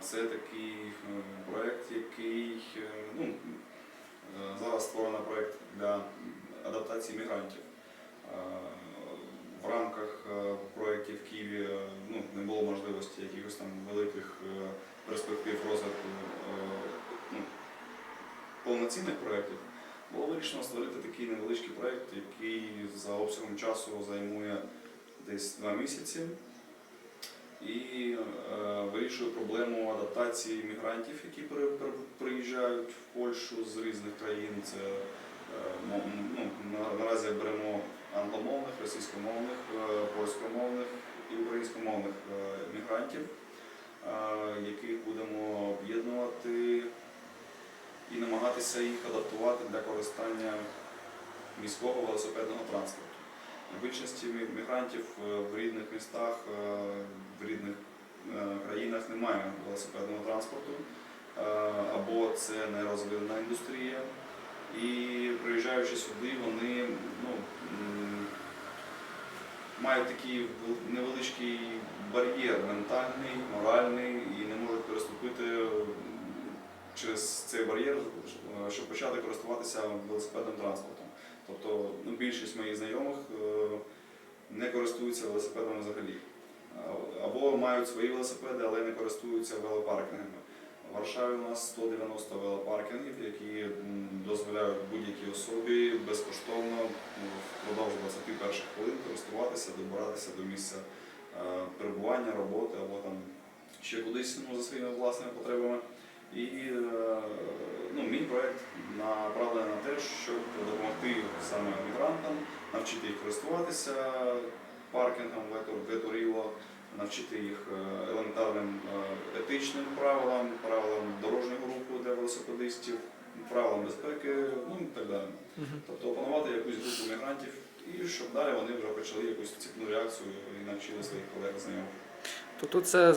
Це такий е, проект, який е, ну, е, зараз створено проект для адаптації мігрантів. В рамках проєктів в Києві ну, не було можливості якихось там великих перспектив розвитку ну, повноцінних проєктів. Було вирішено створити такий невеличкий проєкт, який за обсягом часу займує десь два місяці і е, вирішує проблему адаптації мігрантів, які при- при- приїжджають в Польщу з різних країн. Це е, ну, наразі беремо англомовних, російськомовних, е, польськомовних і українськомовних мігрантів, яких будемо об'єднувати і намагатися їх адаптувати для користання міського велосипедного транспорту. В більшості мігрантів в рідних містах, е, в рідних е, немає велосипедного транспорту, е, або це не розвинена індустрія. І приїжджаючи сюди, вони ну, мають такий невеличкий бар'єр ментальний, моральний і не можуть переступити через цей бар'єр, е, щоб почати користуватися велосипедним транспортом. Тобто ну, більшість моїх знайомих е, не користуються велосипедами взагалі. Мають свої велосипеди, але не користуються велопаркінгами. В Варшаві у нас 190 велопаркінгів, які дозволяють будь-якій особі безкоштовно впродовж 20 перших хвилин користуватися, добиратися до місця е, перебування, роботи або там ще кудись ну, за своїми власними потребами. І е, ну, мій проєкт направлений на те, щоб допомогти саме мігрантам, навчити їх користуватися паркінгом в Ветуріло, навчити їх е, елементарним е, етичним правилам, правилам дорожнього руху для велосипедистів, правилам безпеки, ну і так далі. Тобто опанувати якусь групу мігрантів і щоб далі вони вже почали якусь ціпну реакцію і навчили своїх колег знайомих. Тобто це